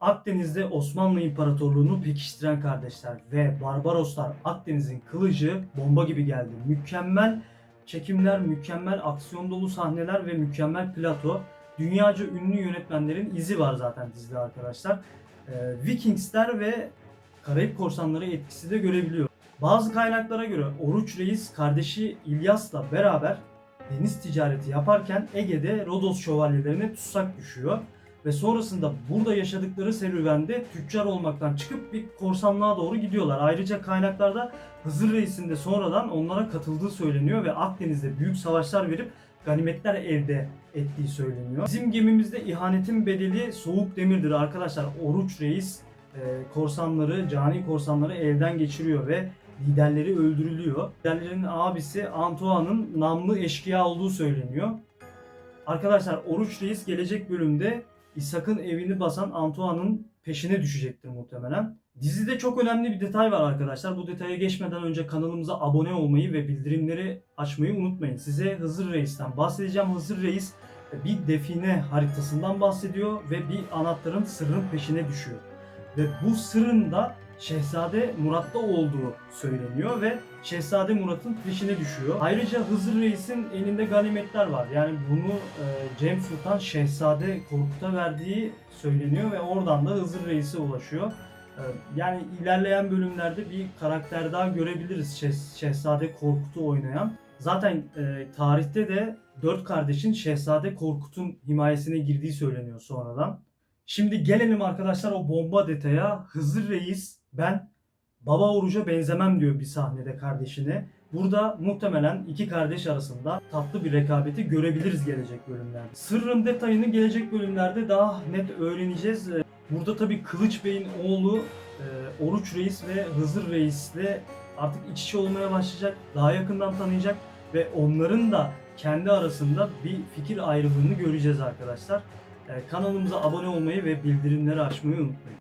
Akdeniz'de Osmanlı İmparatorluğu'nu pekiştiren kardeşler ve Barbaroslar Akdeniz'in kılıcı bomba gibi geldi. Mükemmel çekimler, mükemmel aksiyon dolu sahneler ve mükemmel plato. Dünyaca ünlü yönetmenlerin izi var zaten dizide arkadaşlar. Ee, Vikingsler ve Karayip Korsanları etkisi de görebiliyor. Bazı kaynaklara göre Oruç Reis kardeşi İlyas'la beraber deniz ticareti yaparken Ege'de Rodos şövalyelerine tutsak düşüyor. Ve sonrasında burada yaşadıkları serüvende tüccar olmaktan çıkıp bir korsanlığa doğru gidiyorlar. Ayrıca kaynaklarda Hızır Reis'in de sonradan onlara katıldığı söyleniyor ve Akdeniz'de büyük savaşlar verip ganimetler elde ettiği söyleniyor. Bizim gemimizde ihanetin bedeli soğuk demirdir arkadaşlar. Oruç Reis e, korsanları, cani korsanları elden geçiriyor ve liderleri öldürülüyor. Liderlerin abisi Antoine'ın namlı eşkıya olduğu söyleniyor. Arkadaşlar Oruç Reis gelecek bölümde İshak'ın evini basan Antoine'ın peşine düşecektir muhtemelen. Dizide çok önemli bir detay var arkadaşlar. Bu detaya geçmeden önce kanalımıza abone olmayı ve bildirimleri açmayı unutmayın. Size Hızır Reis'ten bahsedeceğim. Hızır Reis bir define haritasından bahsediyor ve bir anahtarın sırrın peşine düşüyor. Ve bu sırrın da Şehzade Murat'ta olduğu söyleniyor ve Şehzade Murat'ın peşine düşüyor. Ayrıca Hızır Reis'in elinde ganimetler var. Yani bunu e, Cem Sultan Şehzade Korkut'a verdiği söyleniyor ve oradan da Hızır Reis'e ulaşıyor. E, yani ilerleyen bölümlerde bir karakter daha görebiliriz Şeh- Şehzade Korkut'u oynayan. Zaten e, tarihte de dört kardeşin Şehzade Korkut'un himayesine girdiği söyleniyor sonradan. Şimdi gelelim arkadaşlar o bomba detaya. Hızır Reis ben baba oruca benzemem diyor bir sahnede kardeşine. Burada muhtemelen iki kardeş arasında tatlı bir rekabeti görebiliriz gelecek bölümlerde. Sırrın detayını gelecek bölümlerde daha net öğreneceğiz. Ee, Burada tabii Kılıç Bey'in oğlu e, Oruç Reis ve Hızır Reis'le artık iç içe olmaya başlayacak. Daha yakından tanıyacak ve onların da kendi arasında bir fikir ayrılığını göreceğiz arkadaşlar. Ee, Kanalımıza abone olmayı ve bildirimleri açmayı unutmayın.